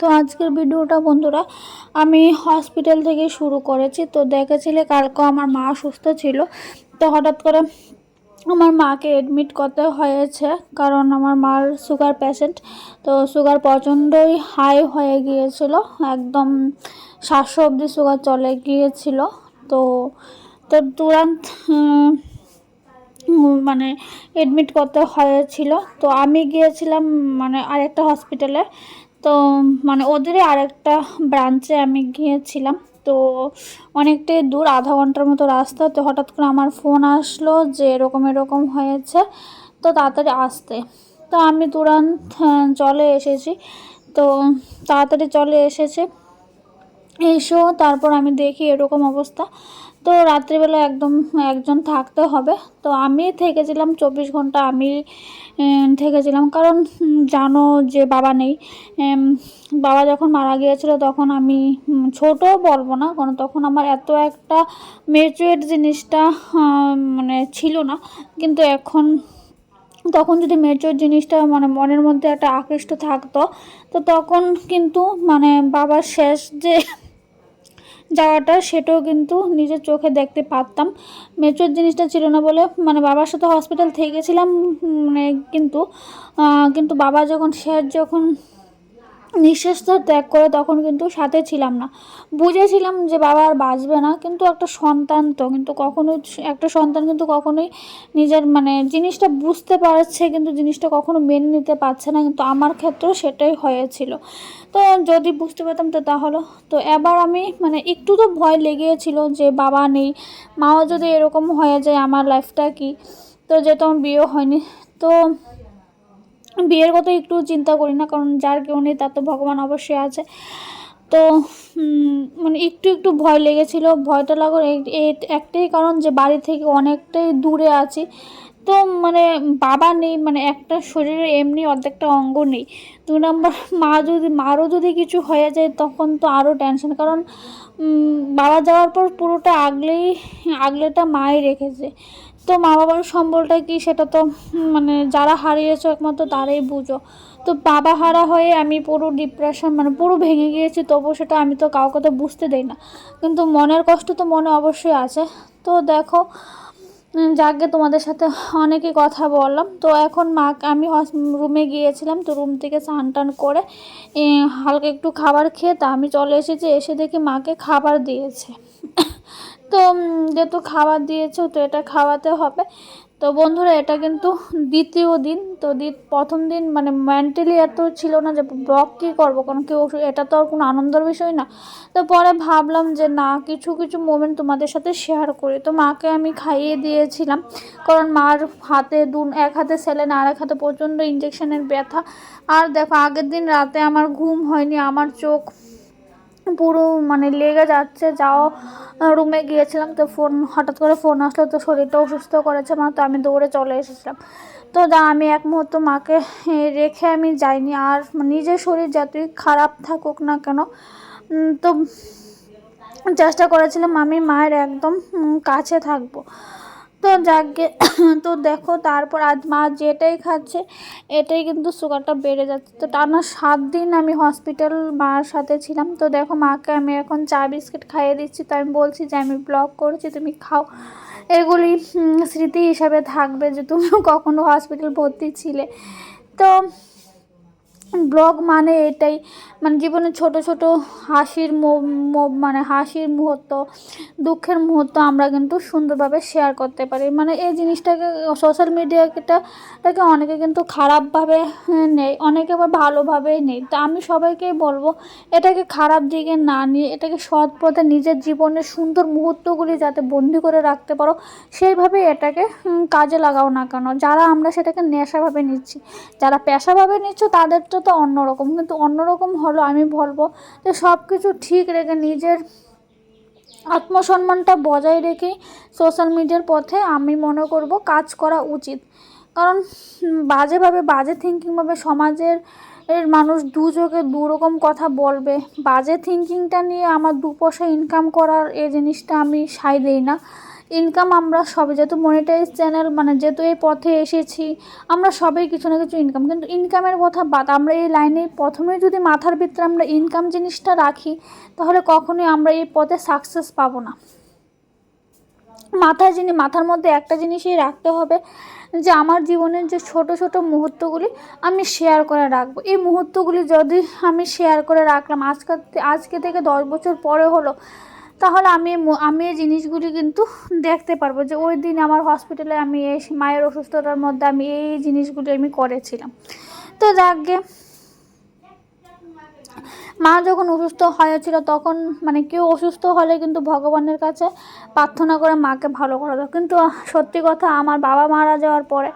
তো আজকের ভিডিওটা বন্ধুরা, আমি হসপিটাল থেকে শুরু করেছি। তো দেখেছিলে কালকে আমার মা সুস্থ ছিল। তো হঠাৎ করে আমার মাকে এডমিট করতে হয়েছে, কারণ আমার মার সুগার পেশেন্ট তো সুগার প্রচণ্ডই হাই হয়ে গিয়েছিল, একদম সাতশো অবধি সুগার চলে গিয়েছিল। তো তো তুরন্ত মানে এডমিট করতে হয়েছিল। তো আমি গিয়েছিলাম মানে আরেকটা হসপিটালে তো মানে ওদেরই আরেকটা ব্রাঞ্চে আমি গিয়েছিলাম। তো অনেকটাই দূর, আধা ঘণ্টার মতো রাস্তা। তো হঠাৎ করে আমার ফোন আসলো যে এরকম এরকম হয়েছে। তো তাড়াতাড়ি আসতে। তো আমি তুরান্ত চলে এসেছি। তো তাড়াতাড়ি চলে এসেছে। এসো, তারপর আমি দেখি এরকম অবস্থা। তো রাত্রিবেলা একদম একজন থাকতে হবে। তো আমি থেকেছিলাম চব্বিশ ঘণ্টা, আমি থেকেছিলাম। কারণ জানো যে বাবা নেই। বাবা যখন মারা গিয়েছিল তখন আমি ছোট বলব না, কারণ তখন আমার এত একটা মেচুয়েট জিনিসটা মানে ছিল না। কিন্তু এখন, তখন যদি মেচুর জিনিসটা মানে মনের মধ্যে একটা আকৃষ্ট থাকতো, তো তখন কিন্তু মানে বাবার শেষ যে যাওয়াটা সেটাও কিন্তু নিজের চোখে দেখতে পারতাম। মেচুর জিনিসটা ছিল না বলে মানে বাবার সাথে হসপিটাল থেকে গেছিলাম মানে কিন্তু কিন্তু বাবা যখন শেষ যখন নিঃশ্বাসটা ত্যাগ করে তখন কিন্তু সাথে ছিলাম না। বুঝেছিলাম যে বাবা আর বাঁচবে না, কিন্তু একটা সন্তান তো, কিন্তু কখনোই একটা সন্তান কিন্তু কখনোই নিজের মানে জিনিসটা বুঝতে পারছে, কিন্তু জিনিসটা কখনো মেনে নিতে পারছে না, কিন্তু আমার ক্ষেত্রেও সেটাই হয়েছিল। তো যদি বুঝতে পারতাম তো তাহলে। তো এবার আমি মানে একটু তো ভয় লেগেছিল যে বাবা নেই, মাও যদি এরকম হয়ে যায় আমার লাইফটা কি? তো যেহেতু আমার বিয়ে হয়নি, তো বিয়ের কথা একটু চিন্তা করি না, কারণ যার কেউ নেই তার তো ভগবান অবশ্যই আছে। তো মানে একটু একটু ভয় লেগেছিল, ভয়টা লাগার একটাই কারণ যে বাড়ি থেকে অনেকটাই দূরে আছি। তো মানে বাবা নেই মানে একটা শরীরে এমনি অর্ধেকটা অঙ্গ নেই। দু নম্বর, মা যদি, মারও যদি কিছু হয়ে যায় তখন তো আরও টেনশন কারণ বাবা যাওয়ার পর পুরোটা আগলেই, আগলেটা মাই রেখেছে। তো মা বাবার সম্বলটা কি সেটা তো মানে যারা হারিয়েছো একমাত্র তারাই বুঝো। তো বাবা হারা হয়ে আমি পুরো ডিপ্রেশন মানে পুরো ভেঙে গিয়েছি তবু সেটা আমি তো কাউকে তো বুঝতে দেই না। কিন্তু মনের কষ্ট তো মনে অবশ্যই আছে। তো দেখো যাকে তোমাদের সাথে অনেকে কথা বললাম, তো এখন মা, আমি রুমে গিয়েছিলাম, তো রুম থেকে স্নান টান করে হালকা একটু খাবার খেয়ে তা আমি চলে এসেছি, এসে দেখি মাকে খাবার দিয়েছে। তো যেহেতু খাবার দিয়েছ, তো এটা খাওয়াতে হবে। তো বন্ধুরা, এটা কিন্তু দ্বিতীয় দিন। তো প্রথম দিন মানে মেন্টালি এত ছিল না যে ব্লগ কী করব, কারণ কেউ এটা তো আর কোনো আনন্দের বিষয় না। তো পরে ভাবলাম যে না, কিছু কিছু মোমেন্ট তোমাদের সাথে শেয়ার করি। তো মাকে আমি খাইয়ে দিয়েছিলাম, কারণ মার হাতে দু এক হাতে সেলেন আর এক হাতে প্রচণ্ড ইঞ্জেকশনের ব্যথা। আর দেখো, আগের দিন রাতে আমার ঘুম হয়নি, আমার চোখ পুরো মানে লেগে যাচ্ছে, যাও। রুমে গিয়েছিলাম, তো ফোন হঠাৎ করে ফোন আসলো, তো শরীরটা অসুস্থ করেছে, মা, তো আমি দৌড়ে চলে এসেছিলাম। তো দা, আমি এক মুহূর্ত মাকে রেখে আমি যাইনি, আর নিজের শরীর যতই খারাপ থাকুক না কেন তো চেষ্টা করেছিলাম আমি মায়ের একদম কাছে থাকব। তো যাকে, তো দেখো তারপর আজ মা যেটাই খাচ্ছে, এটাই কিন্তু সুগারটা বেড়ে যাচ্ছে। তো টানা সাত দিন আমি হসপিটাল মার সাথে ছিলাম। তো দেখো মাকে আমি এখন চা বিস্কিট খাইয়ে দিচ্ছি। তো আমি বলছি যে, আমি ব্লগ করছি, তুমি খাও। এগুলি স্মৃতি হিসাবে থাকবে যে, তুমি কখনো হসপিটাল ভর্তি ছিলে। তো ব্লগ মানে এটাই। মানে জীবনে ছোট ছোট হাসির মানে হাসির মুহূর্ত, দুঃখের মুহূর্ত আমরা কিন্তু সুন্দরভাবে শেয়ার করতে পারি। মানে এই জিনিসটাকে সোশ্যাল মিডিয়াটাকে অনেকে কিন্তু খারাপভাবে নেই অনেকে আবার ভালোভাবেই নেই তো আমি সবাইকেই বলব, এটাকে খারাপ দিকে না নিয়ে, এটাকে সৎ পথে নিজের জীবনের সুন্দর মুহূর্তগুলি যাতে বন্দি করে রাখতে পারো সেইভাবে এটাকে কাজে লাগাও না কেন। যারা আমরা সেটাকে নেশাভাবে নিচ্ছি, যারা পেশাভাবে নিচ্ছ, তাদের তো ব্যস্ততা অন্যরকম, কিন্তু অন্যরকম হলো আমি বলব যে সব কিছু ঠিক রেখে নিজের আত্মসম্মানটা বজায় রেখে সোশ্যাল মিডিয়ার পথে আমি মনে করব কাজ করা উচিত। কারণ বাজেভাবে, বাজে থিঙ্কিংভাবে সমাজের এর মানুষ দু চোখে দু রকম কথা বলবে। বাজে থিঙ্কিংটা নিয়ে আমার দু পয়সা ইনকাম করার এই জিনিসটা আমি সাই দিই না। ইনকাম আমরা সবে যেহেতু মনিটাইজ চ্যানেল মানে যেহেতু এই পথে এসেছি, আমরা সবাই কিছু না কিছু ইনকাম কিন্তু ইনকামের কথা বাদ, আমরা এই লাইনে প্রথমে যদি মাথার ভিতরে আমরা ইনকাম জিনিসটা রাখি, তাহলে কখনোই আমরা এই পথে সাকসেস পাবো না। মাথায় যিনি মাথার মধ্যে একটা জিনিসই রাখতে হবে, যে আমার জীবনের যে ছোট ছোট মুহূর্তগুলি আমি শেয়ার করে রাখব। এই মুহূর্তগুলি যদি আমি শেয়ার করে রাখলাম, আজকে আজকে থেকে দশ বছর পরে হলো তাহলে আমি আমি এই জিনিসগুলি কিন্তু দেখতে পারব যে ওই দিন আমার হসপিটালে আমি এই মায়ের অসুস্থতার মধ্যে আমি এই জিনিসগুলি আমি করেছিলাম। তো যাকে মা যখন অসুস্থ হয়েছিল তখন মানে কেউ অসুস্থ হলে কিন্তু ভগবানের কাছে প্রার্থনা করে মাকে ভালো করা দাও কিন্তু সত্যি কথা আমার বাবা মারা যাওয়ার পরে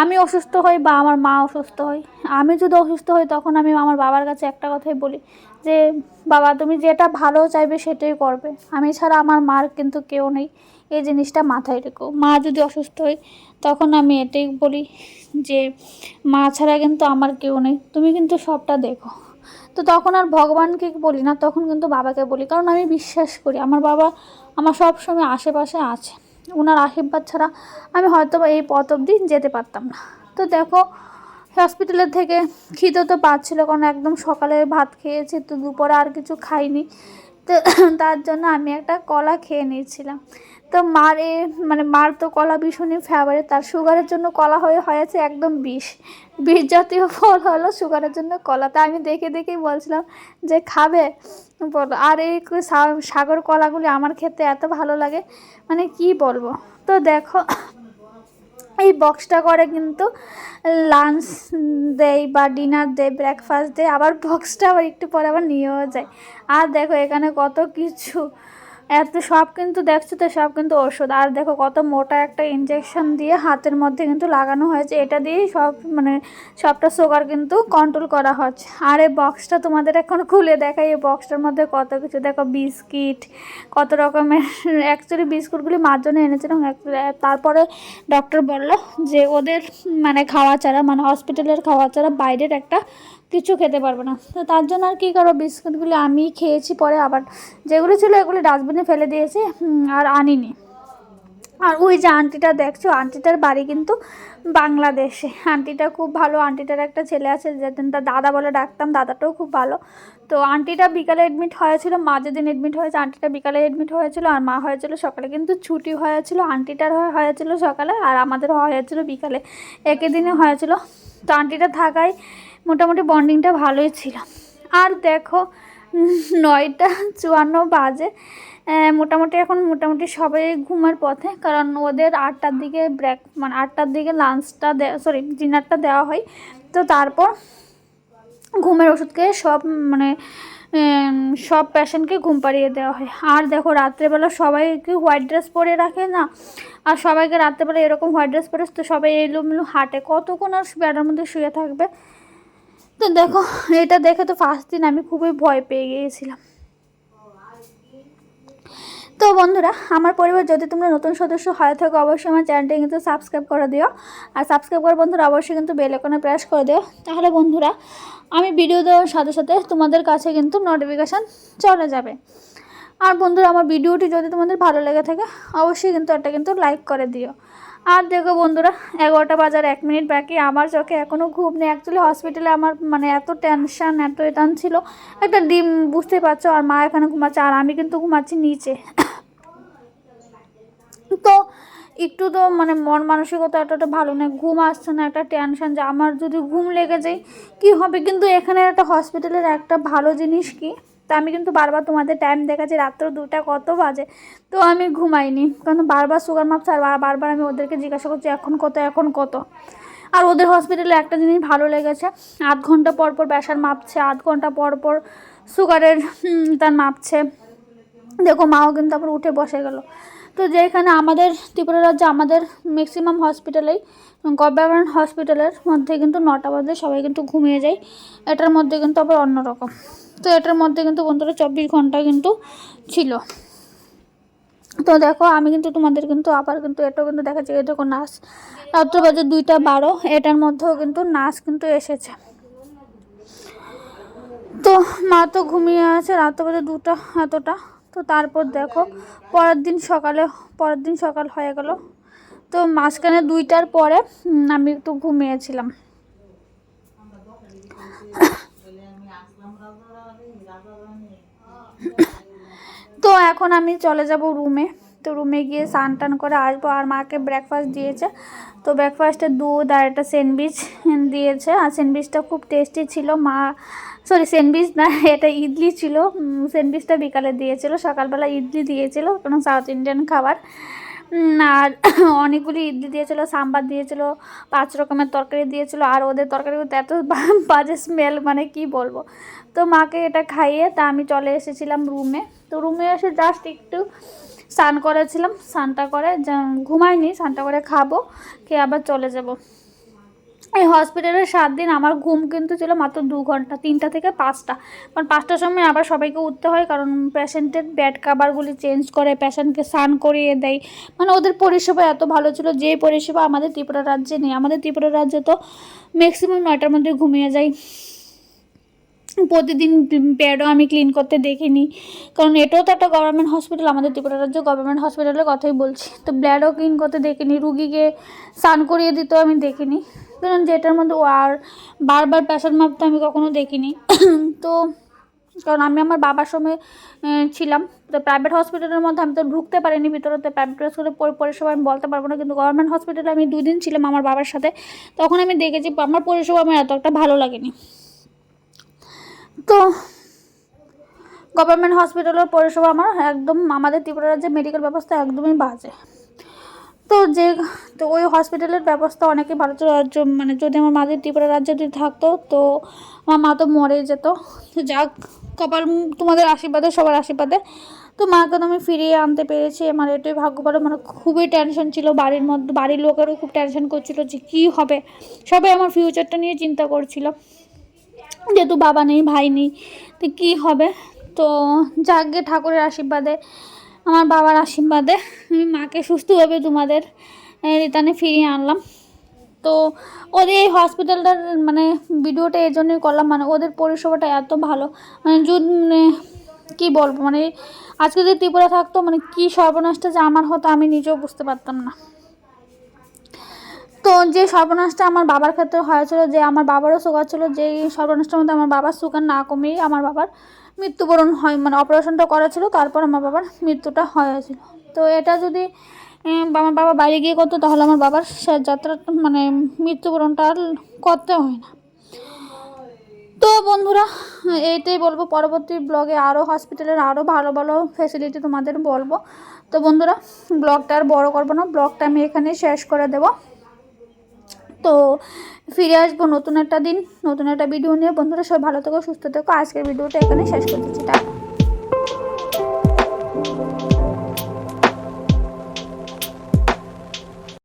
আমি অসুস্থ হই বা আমার মা অসুস্থ হই। আমি যদি অসুস্থ হই তখন আমি আমার বাবার কাছে একটা কথাই বলি যে, বাবা, তুমি যেটা ভালো চাইবে সেটাই করবে। আমি ছাড়া আমার মার কিন্তু কেউ নেই। এই জিনিসটা মাথায় রেখো। মা যদি অসুস্থ হয়, তখন আমি এটাই বলি যে, মা ছাড়া কিন্তু আমার কেউ নেই। তুমি কিন্তু সবটা দেখো। তো তখন আর ভগবানকে বলি না, তখন কিন্তু বাবাকে বলি। কারণ আমি বিশ্বাস করি, আমার বাবা আমার সব সময় আশেপাশে আছে। ওনার আশীর্বাদ ছাড়া আমি হয়তো এই পথ অবধি যেতে পারতাম না। তো দেখো হসপিটালের থেকে খিদে তো পাচ্ছিলো, কারণ একদম সকালে ভাত খেয়েছি, তো দুপুরে আর কিছু খাইনি। তো তার জন্য আমি একটা কলা খেয়ে নিয়েছিলাম। তো মার এ মানে মার তো কলা ভীষণই ফেভারিট তার সুগারের জন্য কলা হয়ে, হয়েছে একদম বিষ। বিষ জাতীয় ফল হলো সুগারের জন্য কলা। তা আমি দেখে দেখেই বলছিলাম যে খাবে? বলো, আর এই সাগর কলাগুলি আমার খেতে এত ভালো লাগে মানে কি বলব? তো দেখো এই বক্সটা করে কিন্তু লাঞ্চ দেয় বা ডিনার দেয় ব্রেকফাস্ট দেয়, আবার বক্সটা আবার একটু পরে আবার নিয়েও যায়। আর দেখো এখানে কত কিছু এত সব কিন্তু দেখছ তো, সব কিন্তু ওষুধ। আর দেখো কত মোটা একটা ইঞ্জেকশন দিয়ে হাতের মধ্যে কিন্তু লাগানো হয়েছে। এটা দিয়েই সব মানে সবটা সুগার কিন্তু কন্ট্রোল করা হচ্ছে। আর এই বক্সটা তোমাদের এখন খুলে দেখাই। এই বক্সটার মধ্যে কত কিছু। দেখো বিস্কিট, কত রকমের অ্যাকচুয়ালি বিস্কুটগুলি মার জন্য এনেছিলাম। তারপরে ডক্টর বলল যে ওদের মানে খাওয়া ছাড়া মানে হসপিটালের খাওয়া ছাড়া বাইরের একটা কিছু খেতে পারবে না। তো তার জন্য আর কী করো বিস্কুটগুলি আমি খেয়েছি, পরে আবার যেগুলো ছিল এগুলি ডাস্টবিনে ফেলে দিয়েছি আর আনিনি। আর ওই যে আন্টিটা দেখছ, আন্টিটার বাড়ি কিন্তু বাংলাদেশে। আন্টিটা খুব ভালো, আন্টিটার একটা ছেলে আছে যেদিন তার দাদা বলে ডাকতাম, দাদাটাও খুব ভালো। তো আন্টিটা বিকালে এডমিট হয়েছিল, মা যেদিন এডমিট হয়েছে, আন্টিটা বিকালে এডমিট হয়েছিল, আর মা হয়েছিল সকালে। কিন্তু ছুটি হয়েছিল, আন্টিটার হয়েছিল সকালে, আর আমাদের হয়েছিল বিকালে। একই দিনে হয়েছিল। তো আন্টিটা থাকায় মোটামুটি বন্ডিংটা ভালোই ছিল। আর দেখো, নয়টা চুয়ান্ন বাজে। মোটামুটি এখন মোটামুটি সবাই ঘুমার পথে, কারণ ওদের আটটার দিকে ব্রেক মানে আটটার দিকে লাঞ্চটা দেওয়া সরি ডিনারটা দেওয়া হয়। তো তারপর ঘুমের ওষুধ খেয়ে সব মানে সব পেশেন্টকে ঘুম পাড়িয়ে দেওয়া হয়। আর দেখো, রাত্রেবেলা সবাইকে হোয়াইট ড্রেস পরে রাখে না? আর সবাইকে রাত্রেবেলা এরকম হোয়াইট ড্রেস পরে, তো সবাই এলোমেলো হাঁটে। কতক্ষণ আর বেড়ার মধ্যে শুয়ে থাকবে? তো দেখো, এটা দেখে তো ফার্স্ট দিন আমি খুবই ভয় পেয়ে গিয়েছিলাম। তো বন্ধুরা, আমার পরিবার যদি তোমরা নতুন সদস্য হয়ে থাকো, অবশ্যই আমার চ্যানেলটা কিন্তু সাবস্ক্রাইব করে দিও। আর সাবস্ক্রাইব করে বন্ধুরা, অবশ্যই কিন্তু বেল আইকনে প্রেস করে দিও। তাহলে বন্ধুরা, আমি ভিডিও দেওয়ার সাথে সাথে তোমাদের কাছে কিন্তু নোটিফিকেশান চলে যাবে। আর বন্ধুরা, আমার ভিডিওটি যদি তোমাদের ভালো লেগে থাকে, অবশ্যই কিন্তু এটা কিন্তু লাইক করে দিও। আর দেখো বন্ধুরা, এগারোটা বাজার এক মিনিট বাকি। আমার চোখে এখনও ঘুম নেই। অ্যাকচুয়ালি হসপিটালে আমার মানে এত টেনশান এত এটান ছিল। একটা ডিম বুঝতে পারছ, আর মা এখানে ঘুমাচ্ছে, আর আমি কিন্তু ঘুমাচ্ছি নিচে। তো একটু তো মানে মন মানসিকতা এতটা ভালো না ঘুম আসছে না, একটা টেনশন যে আমার যদি ঘুম লেগে যায়, কী হবে? কিন্তু এখানে একটা হসপিটালের একটা ভালো জিনিস কি? তা আমি কিন্তু বারবার তোমাদের টাইম দেখাচ্ছি, রাত্র দুটা কত বাজে? তো আমি ঘুমাইনি, কারণ বারবার সুগার মাপছে আর বারবার আমি ওদেরকে জিজ্ঞাসা করছি, এখন কত এখন কত? আর ওদের হসপিটালে একটা জিনিস ভালো লেগেছে, আধ ঘণ্টা পর পর প্রেশার মাপছে, আধ ঘণ্টা পর পর সুগারের তার মাপছে। দেখো, মাও কিন্তু আবার উঠে বসে গেল। তো যেখানে আমাদের, ত্রিপুরা রাজ্যে আমাদের ম্যাক্সিমাম হসপিটালেই গভর্নমেন্ট হসপিটালের মধ্যে কিন্তু নটা বাজে, সবাই কিন্তু ঘুমিয়ে যায়। এটার মধ্যে কিন্তু আবার অন্যরকম। তো এটার মধ্যে কিন্তু বন্ধুরা চব্বিশ ঘণ্টা কিন্তু ছিল। তো দেখো, আমি কিন্তু তোমাদের কিন্তু আবার কিন্তু এটাও কিন্তু দেখাচ্ছি। এই দেখো নাচ। রাত্র বাজে দুইটা বারো। এটার মধ্যেও কিন্তু নাচ কিন্তু এসেছে। তো মা তো ঘুমিয়ে আছে রাত বাজে দুটা এতটা। তো তারপর দেখো, পরের দিন সকালে, পরের দিন সকাল হয়ে গেল। তো মাঝখানে দুইটার পরে আমি একটু ঘুমিয়েছিলাম। তো এখন আমি চলে যাব রুমে তো রুমে গিয়ে স্নান টান করে আসব। আর মাকে ব্রেকফাস্ট দিয়েছে। তো ব্রেকফাস্টে দুধ আর একটা স্যান্ডউইচ দিয়েছে। আর স্যান্ডউইচটা খুব টেস্টি ছিল। মা সরি স্যান্ডউইচ না, এটা ইডলি ছিল। স্যান্ডউইচটা বিকালে দিয়েছিল। সকালবেলা ইডলি দিয়েছিল কোনো সাউথ ইন্ডিয়ান খাবার। আর অনেকগুলি ইডলি দিয়েছিল, সাম্বার দিয়েছিল, পাঁচ রকমের তরকারি দিয়েছিল। আর ওদের তরকারিগুলো এত বাজে স্মেল মানে কি বলব? তো মাকে এটা খাইয়ে তা আমি চলে এসেছিলাম রুমে। তো রুমে এসে জাস্ট একটু স্নান করেছিলাম, স্নানটা করে ঘুমাইনি, স্নানটা করে খাব, খেয়ে আবার চলে যাব। এই হসপিটালে সাত দিন আমার ঘুম কিন্তু ছিল মাত্র দু ঘণ্টা, তিনটা থেকে পাঁচটা। কারণ পাঁচটার সময় আবার সবাইকে উঠতে হয় কারণ পেশেন্টের ব্যাড কাভারগুলি চেঞ্জ করে পেশেন্টকে স্নান করিয়ে দেয়। মানে ওদের পরিষেবা এত ভালো ছিল, যে পরিষেবা আমাদের ত্রিপুরা রাজ্যে নেই। আমাদের ত্রিপুরা রাজ্যে তো ম্যাক্সিমাম নয়টার মধ্যে ঘুমিয়ে যায়। প্রতিদিন বেডও আমি ক্লিন করতে দেখিনি। কারণ এটাও তো একটা গভর্নমেন্ট হসপিটাল আমাদের ত্রিপুরা রাজ্য গভর্নমেন্ট হসপিটালের কথাই বলছি। তো ব্লাডও ক্লিন করতে দেখিনি, রুগীকে স্নান করিয়ে দিতেও আমি দেখিনি। কারণ যেটার মধ্যে আর বারবার প্রেশার মাপতে আমি কখনো দেখিনি। তো কারণ আমি আমার বাবার সময় ছিলাম। তো প্রাইভেট হসপিটালের মধ্যে আমি তো ঢুকতে পারিনি ভিতরেতে প্রাইভেট হসপিটালের পরিষেবা আমি বলতে পারব না। কিন্তু গভর্নমেন্ট হসপিটালে আমি দুই দিন ছিলাম আমার বাবার সাথে। তখন আমি দেখেছি, আমার পরিষেবা আমার এত একটা ভালো লাগেনি। তো গভর্নমেন্ট হসপিটালের পরিষেবা আমার একদম, আমাদের ত্রিপুরা রাজ্যের মেডিকেল ব্যবস্থা একদমই বাজে। তো যে, তো ওই হসপিটালের ব্যবস্থা অনেকই ভালো ছিল আর য- মানে যদি আমার মাদের ত্রিপুরা রাজ্যে যদি থাকতো, তো আমার মা তো মরে যেত। তো যাক, কপাল, তোমাদের আশীর্বাদে, সবার আশীর্বাদে। তো মাকে তো আমি ফিরিয়ে আনতে পেরেছি, আমার এটাই ভাগ্য ভালো মানে খুবই টেনশন ছিল বাড়ির মধ্যে, বাড়ির লোকেরও খুব টেনশন করছিল যে কী হবে। সবাই আমার ফিউচারটা নিয়ে চিন্তা করছিল। যেহেতু বাবা নেই, ভাই নেই, তো কী হবে? তো যাকে ঠাকুরের আশীর্বাদে, আমার বাবার আশীর্বাদে আমি মাকে সুস্থভাবে তোমাদের রিটার্নে ফিরিয়ে আনলাম। তো ওদের এই হসপিটালটার মানে ভিডিওটা এই জন্যই করলাম মানে ওদের পরিষেবাটা এত ভালো। মানে যদি মানে কী বলব মানে আজকে যদি ত্রিপুরা থাকতো মানে কী সর্বনাশটা যে আমার হতো আমি নিজেও বুঝতে পারতাম না। তো যে সর্বনাশটা আমার বাবার ক্ষেত্রে হয়েছিল, যে আমার বাবারও সুগার ছিল, যে সর্বনাশটার মধ্যে আমার বাবার সুগার না কমিয়ে আমার বাবার মৃত্যুবরণ হয় মানে অপারেশনটা করা ছিল তারপর আমার বাবার মৃত্যুটা হয়েছিল। তো এটা যদি আমার বাবা বাইরে গিয়ে করতো, তাহলে আমার বাবার শেষ যাত্রা মানে মৃত্যুবরণটা আর করতে হয় না। তো বন্ধুরা এইটাই বলব, পরবর্তী ব্লগে আরও হসপিটালের আরও ভালো ভালো ফেসিলিটি তোমাদের বলব। তো বন্ধুরা, ব্লগটা আর বড়ো করব না, ব্লগটা আমি এখানে শেষ করে দেবো। তো ফিরে আসব নতুন একটা দিন, নতুন একটা ভিডিও নিয়ে। বন্ধুরা সবাই ভালো থেকো, সুস্থ থেকো। আজকের ভিডিওটা এখানে শেষ করতেছি। টাটা।